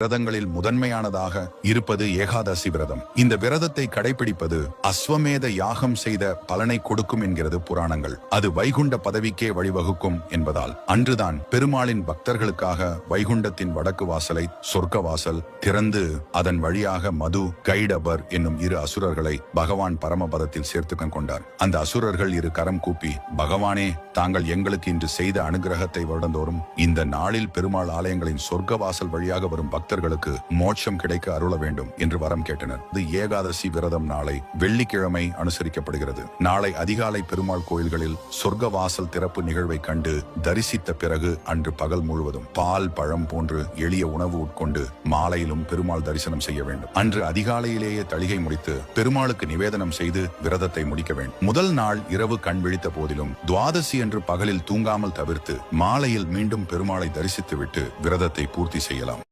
விரதங்களில் முதன்மையானதாக இருப்பது ஏகாதசி விரதம். இந்த விரதத்தை கடைபிடிப்பது அஸ்வமேத யாகம் செய்த பலனை கொடுக்கும் என்கிறது புராணங்கள். அது வைகுண்ட பதவிக்கே வழிவகுக்கும் என்பதால் அன்றுதான் பெருமாளின் பக்தர்களுக்காக வைகுண்டத்தின் வடக்கு வாசலை சொர்க்க வாசல் திறந்து அதன் வழியாக மது கைடபர் என்னும் இரு அசுரர்களை பகவான் பரமபதத்தில் சேர்த்துக் கொண்டார். அந்த அசுரர்கள் இரு கரம் கூப்பி பகவானே தாங்கள் எங்களுக்கு இன்று செய்த அனுகிரகத்தை வருடந்தோறும் இந்த நாளில் பெருமாள் ஆலயங்களின் சொர்க்க வாசல் வழியாக வரும் பக்தர்களுக்கு மோட்சம் கிடைக்க அருள வேண்டும் என்று வரம் கேட்டனர். இது ஏகாதசி விரதம் நாளை வெள்ளிக்கிழமை அனுசரிக்கப்படுகிறது. நாளை அதிகாலை பெருமாள் கோயில்களில் சொர்க்க வாசல் திறப்பு நிகழ்வை கண்டு தரிசித்த பிறகு அன்று பகல் முழுவதும் பால் பழம் போன்று எளிய உணவு உட்கொண்டு மாலையிலும் பெருமாள் தரிசனம் செய்ய வேண்டும். அன்று அதிகாலையிலேயே தளிகை முடித்து பெருமாளுக்கு நிவேதனம் செய்து விரதத்தை முடிக்க வேண்டும். முதல் நாள் இரவு கண் விழித்த போதிலும் துவாதசி என்று பகலில் தூங்காமல் தவிர்த்து மாலையில் மீண்டும் பெருமாளை தரிசித்துவிட்டு விரதத்தை பூர்த்தி செய்யலாம்.